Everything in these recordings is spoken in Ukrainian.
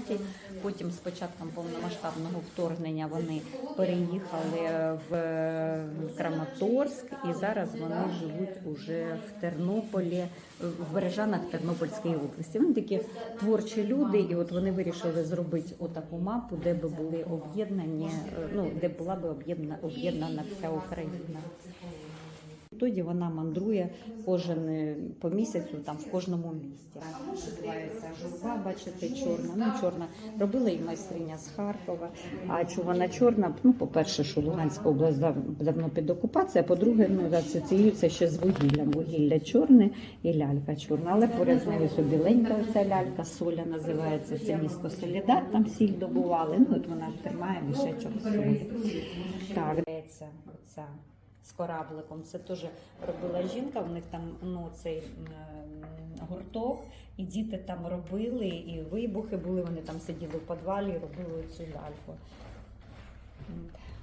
Закарпатті. Потім з початком повномасштабного вторгнення вони переїхали в Краматорськ і зараз вони живуть уже в Тернополі, в Бережанах Тернопільської області. Вони такі творчі люди, і от вони вирішили зробити отаку мапу, де би були об'єднані, е, ну де була би об'єднана об'єднана вся Україна. Тоді вона мандрує кожен е, по місяцю там в кожному місті. Називається журба, бачите, чорна. Ну чорна робила і майстриня з Харкова. А чого вона чорна? Ну, по-перше, що Луганська область давно під окупацією, а по-друге, ну асоціюється ще з вугіллям. Вугілля чорне і лялька чорна. Але поряд з нею біленька оця лялька, соля називається. Це місто Солідат, там сіль добували. Ну от вона тримає мішечок солі. Так, оця з корабликом. Це теж робила жінка. В них там ну цей гурток, і діти там робили, і вибухи були. Вони там сиділи в підвалі і робили цю ляльку.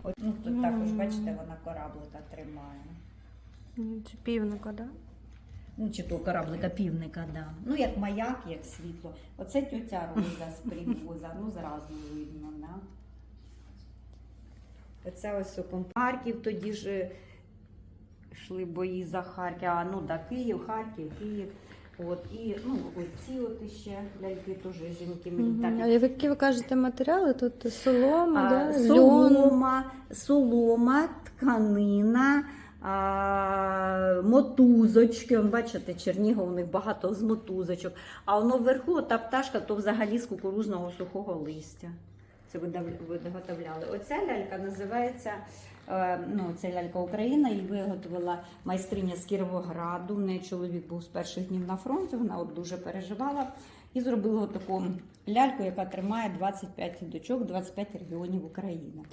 От, ну, тут також, бачите, вона кораблика тримає. М, Чи півника, да? Ну, чи то кораблика півника, да. Ну, як маяк, як світло. Оце тьотя Роза з привоза, ну зразу видно, да. Оце ось у Харків тоді ж е, йшли бої за Харків, а ну да, Київ, Харків, Київ. От, і ну, оці от іще ляльки теж жінки мені А так. які ви кажете матеріали? Тут солома, А, да? солома, солома, тканина, а, мотузочки. Он, бачите, Чернігов, у них багато з мотузочок. А воно вверху та пташка, то взагалі з кукурузного сухого листя. Виготовляли. Оця лялька називається е, ну, це лялька Україна, її виготовила майстриня з Кіровограду. В неї чоловік був з перших днів на фронті, вона от дуже переживала. І зробила таку ляльку, яка тримає 25 дочок, 25 регіонів України.